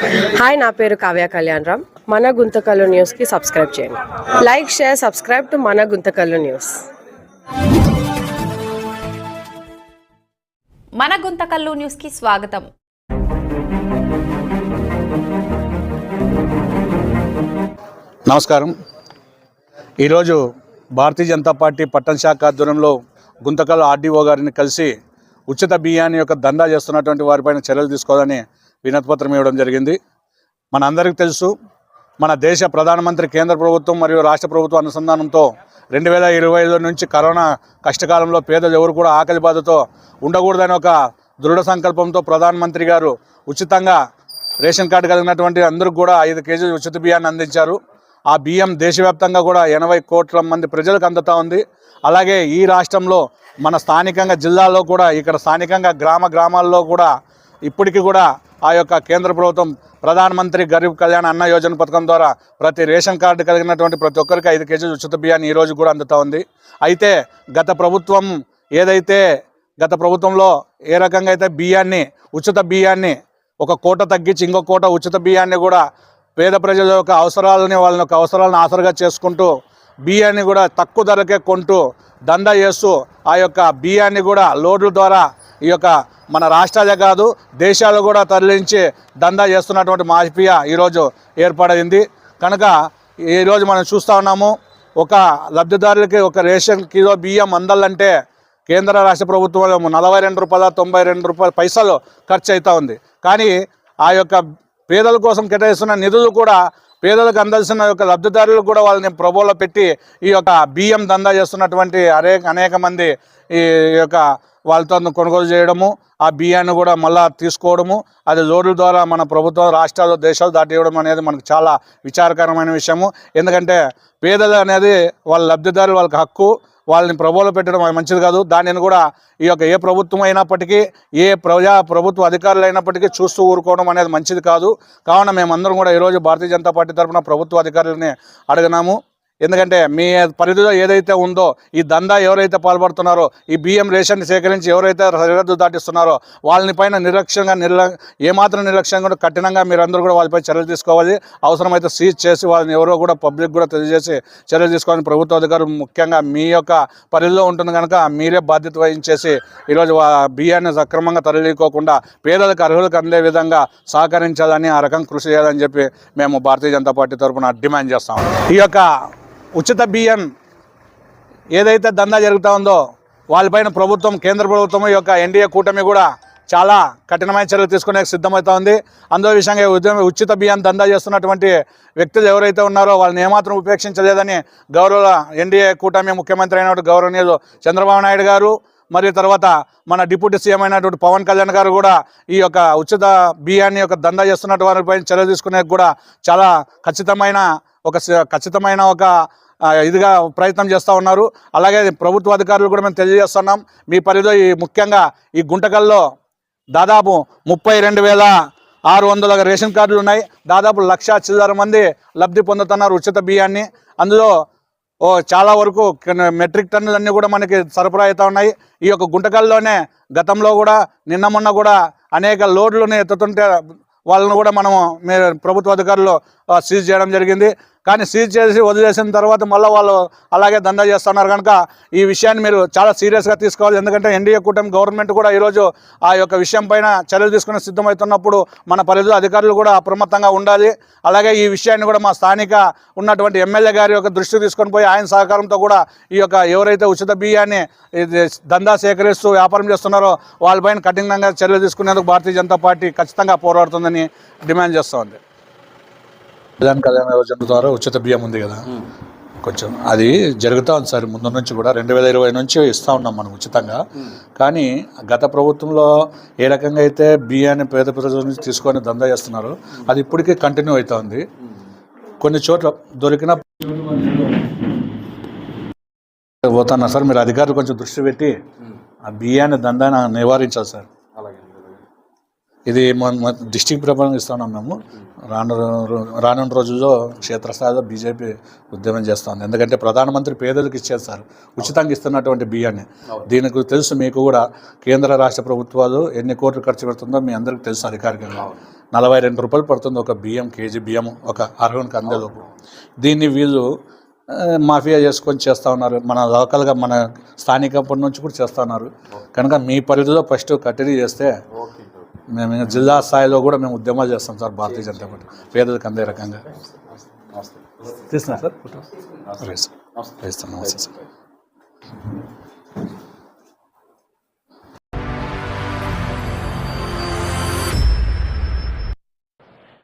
Hi నా పేరు కావ్య కళ్యాణ్ రామ్. మన గుంతకల్లు న్యూస్కి సబ్స్క్రైబ్ చేయండి. లైక్ షేర్ సబ్స్క్రైబ్ టు మన గుంతకల్లు న్యూస్ మన గుంతకల్లు న్యూస్కి స్వాగతం. నమస్కారం. ఈరోజు భారతీయ జనతా పార్టీ పట్టణ శాఖ ఆధ్వర్యంలో గుంతకల్ ఆర్డీఓ గారిని కలిసి ఉచిత బియ్యాన్ని యొక్క దందా చేస్తున్నటువంటి వారిపైన చర్యలు తీసుకోవాలని వినతిపత్రం ఇవ్వడం జరిగింది. మన అందరికీ తెలుసు మన దేశ ప్రధానమంత్రి కేంద్ర ప్రభుత్వం మరియు రాష్ట్ర ప్రభుత్వం అనుసంధానంతో రెండు వేల ఇరవై ఐదు నుంచి కరోనా కష్టకాలంలో పేదలు ఎవరు కూడా ఆకలి బాధతో ఉండకూడదని ఒక దృఢ సంకల్పంతో ప్రధానమంత్రి గారు ఉచితంగా రేషన్ కార్డు కలిగినటువంటి అందరికి కూడా ఐదు కేజీలు ఉచిత బియ్యాన్ని అందించారు. ఆ బియ్యం దేశవ్యాప్తంగా కూడా ఎనభై కోట్ల మంది ప్రజలకు అందుతా ఉంది. అలాగే ఈ రాష్ట్రంలో మన స్థానికంగా జిల్లాలో కూడా ఇక్కడ స్థానికంగా గ్రామ గ్రామాల్లో కూడా ఇప్పటికీ కూడా ఆ యొక్క కేంద్ర ప్రభుత్వం ప్రధానమంత్రి గరీబ్ కళ్యాణ్ అన్న యోజన పథకం ద్వారా ప్రతి రేషన్ కార్డు కలిగినటువంటి ప్రతి ఒక్కరికి ఐదు కేజీలు ఉచిత బియ్యాన్ని ఈ రోజు కూడా అందుతూ ఉంది. అయితే గత ప్రభుత్వం ఏదైతే గత ప్రభుత్వంలో ఏ రకంగా అయితే బియ్యాన్ని ఉచిత బియ్యాన్ని ఒక కోట తగ్గించి ఇంకో కోట ఉచిత బియ్యాన్ని కూడా పేద ప్రజల యొక్క అవసరాలని వాళ్ళ యొక్క అవసరాలను ఆసరగా చేసుకుంటూ బియ్యాన్ని కూడా తక్కువ ధరకే కొంటూ దందా చేస్తూ ఆ యొక్క బియ్యాన్ని కూడా లోడ్ల ద్వారా ఈ యొక్క మన రాష్ట్రాలే కాదు దేశాలు కూడా తరలించి దందా చేస్తున్నటువంటి మాఫియా ఈరోజు ఏర్పడింది. కనుక ఈరోజు మనం చూస్తూ ఉన్నాము ఒక లబ్ధిదారులకి ఒక రేషన్ కిలో బియ్యం అందాలంటే కేంద్ర రాష్ట్ర ప్రభుత్వం నలభై రెండు రూపాయల తొంభై రెండు రూపాయల పైసలు ఖర్చు అవుతూ ఉంది. కానీ ఆ యొక్క పేదల కోసం కేటాయిస్తున్న నిధులు కూడా పేదలకు అందాల్సిన యొక్క లబ్ధిదారులు కూడా వాళ్ళని ప్రభువులో పెట్టి ఈ యొక్క బియ్యం దందా చేస్తున్నటువంటి అనేక అనేక మంది ఈ యొక్క వాళ్ళతో కొనుగోలు చేయడము ఆ బియ్యాన్ని కూడా మళ్ళా తీసుకోవడము అది రోడ్ల ద్వారా మన ప్రభుత్వం రాష్ట్రాలు దేశాలు దాటివ్వడం అనేది మనకు చాలా విచారకరమైన విషయము. ఎందుకంటే పేదలు అనేది వాళ్ళ లబ్ధిదారులు వాళ్ళకి హక్కు వాళ్ళని ప్రభువులో పెట్టడం మంచిది కాదు. దానిని కూడా ఈ యొక్క ఏ ప్రభుత్వం అయినప్పటికీ ఏ ప్రజా ప్రభుత్వ అధికారులు అయినప్పటికీ చూస్తూ ఊరుకోవడం అనేది మంచిది కాదు. కావున మేమందరం కూడా ఈరోజు భారతీయ జనతా పార్టీ తరఫున ప్రభుత్వ అధికారులని అడిగినాము. ఎందుకంటే మీ పరిధిలో ఏదైతే ఉందో ఈ దందా ఎవరైతే పాల్పడుతున్నారో ఈ బియ్యం రేషన్ సేకరించి ఎవరైతే సరిహద్దు దాటిస్తున్నారో వాళ్ళని పైన నిర్లక్ష్యంగా నిర్ల ఏమాత్రం నిర్లక్ష్యంగా కూడా కఠినంగా మీరందరూ కూడా వాళ్ళపై చర్యలు తీసుకోవాలి. అవసరమైతే సీజ్ చేసి వాళ్ళని ఎవరో కూడా పబ్లిక్ కూడా తెలియజేసి చర్యలు తీసుకోవాలని ప్రభుత్వ అధికారులు ముఖ్యంగా మీ యొక్క పరిధిలో ఉంటుంది కనుక మీరే బాధ్యత వహించేసి ఈరోజు బియ్యాన్ని సక్రమంగా తరలికోకుండా పేదలకు అర్హులకు అందే విధంగా సహకరించాలని ఆ రకం కృషి చేయాలని చెప్పి మేము భారతీయ జనతా పార్టీ తరఫున డిమాండ్ చేస్తాం ఈ యొక్క ఉచిత బియ్యం ఏదైతే దందా జరుగుతూ ఉందో వాళ్ళపైన ప్రభుత్వం కేంద్ర ప్రభుత్వం ఈ యొక్క ఎన్డీఏ కూటమి కూడా చాలా కఠినమైన చర్యలు తీసుకునే సిద్ధమవుతా ఉంది. అందులో విషయంగా ఉద్యమ ఉచిత బియ్యం దందా చేస్తున్నటువంటి వ్యక్తులు ఎవరైతే ఉన్నారో వాళ్ళని ఏమాత్రం ఉపేక్షించలేదని గౌరవ ఎన్డీఏ కూటమి ముఖ్యమంత్రి అయినటువంటి గౌరవనీయులు చంద్రబాబు నాయుడు గారు మరియు తర్వాత మన డిప్యూటీ సీఎం అయినటువంటి పవన్ కళ్యాణ్ గారు కూడా ఈ యొక్క ఉచిత బియ్యాన్ని యొక్క దందా చేస్తున్నటువంటి వారిపై చర్యలు తీసుకునే కూడా చాలా ఖచ్చితమైన ఒక ఖచ్చితమైన ఒక ఇదిగా ప్రయత్నం చేస్తూ ఉన్నారు. అలాగే ప్రభుత్వ అధికారులు కూడా మేము తెలియజేస్తున్నాం. మీ పరిధిలో ఈ ముఖ్యంగా ఈ గుంటకల్లో దాదాపు ముప్పై రెండు వేల ఆరు వందల రేషన్ కార్డులు ఉన్నాయి. దాదాపు లక్ష చిల్లర మంది లబ్ధి పొందుతున్నారు ఉచిత బియ్యాన్ని. అందులో ఓ చాలా వరకు మెట్రిక్ టన్నులన్నీ కూడా మనకి సరఫరా అవుతా ఉన్నాయి. ఈ యొక్క గుంటకల్లోనే గతంలో కూడా నిన్న మొన్న కూడా అనేక లోడ్లను ఎత్తుతుంటే వాళ్ళను కూడా మనము మీరు ప్రభుత్వ అధికారులు సీజ్ చేయడం జరిగింది. కానీ సీజ్ చేసి వదిలేసిన తర్వాత మళ్ళీ వాళ్ళు అలాగే దందా చేస్తున్నారు కనుక ఈ విషయాన్ని మీరు చాలా సీరియస్గా తీసుకోవాలి. ఎందుకంటే ఎన్డీఏ కూటమి గవర్నమెంట్ కూడా ఈరోజు ఆ యొక్క విషయం పైన చర్యలు తీసుకుని సిద్ధమవుతున్నప్పుడు మన పరిధిలో అధికారులు కూడా అప్రమత్తంగా ఉండాలి. అలాగే ఈ విషయాన్ని కూడా మా స్థానిక ఉన్నటువంటి ఎమ్మెల్యే గారి యొక్క దృష్టికి తీసుకొని పోయి ఆయన సహకారంతో కూడా ఈ యొక్క ఎవరైతే ఉచిత బియ్యాన్ని దందా సేకరిస్తూ వ్యాపారం చేస్తున్నారో వాళ్ళపైన కఠినంగా చర్యలు తీసుకునేందుకు భారతీయ జనతా పార్టీ ఖచ్చితంగా పోరాడుతుందని డిమాండ్ చేస్తోంది. ప్రధాన కళ్యాణ యోజన ద్వారా ఉచిత బియ్యం ఉంది కదా. కొంచెం అది జరుగుతూ ఉంది సార్ ముందు నుంచి కూడా రెండు వేల ఇరవై నుంచి ఇస్తూ ఉన్నాం మనం ఉచితంగా. కానీ గత ప్రభుత్వంలో ఏ రకంగా అయితే బియ్యాన్ని పేద ప్రజల నుంచి తీసుకొని దందా చేస్తున్నారో అది ఇప్పటికీ కంటిన్యూ అవుతా ఉంది. కొన్ని చోట్ల దొరికిన పోతున్నా సార్ మీరు అధికారులు కొంచెం దృష్టి పెట్టి ఆ బియ్యాన్ని దందాన్ని నివారించాలి సార్. ఇది మన డిస్టిక్ ప్రభుత్వం ఇస్తున్నాం మేము రాను రానున్న రోజుల్లో క్షేత్రస్థాయిలో బీజేపీ ఉద్యమం చేస్తుంది. ఎందుకంటే ప్రధానమంత్రి పేదలకు ఇచ్చేది సార్. ఉచితంగా ఇస్తున్నటువంటి బియ్యాన్ని. దీనికి తెలుసు మీకు కూడా కేంద్ర రాష్ట్ర ప్రభుత్వాలు ఎన్ని కోట్లు ఖర్చు పెడుతుందో మీ అందరికీ తెలుసు అధికారికంగా. నలభై రెండు రూపాయలు పడుతుంది ఒక బియ్యం కేజీ బియ్యం ఒక అర్హునికి అందేలోపు. దీన్ని వీళ్ళు మాఫియా చేసుకొని చేస్తూ ఉన్నారు. మన లోకల్గా మన స్థానికప్పటి నుంచి కూడా చేస్తూ ఉన్నారు. కనుక మీ పరిధిలో ఫస్ట్ కట్టడి చేస్తే మేము ఇంకా జిల్లా స్థాయిలో కూడా మేము ఉద్యమాలు చేస్తాం సార్ భారతీయ జనతా పార్టీ. పేదలకు అందే రకంగా. తీస్తున్నా సార్? ఫోటో సార్ నమస్తే సార్.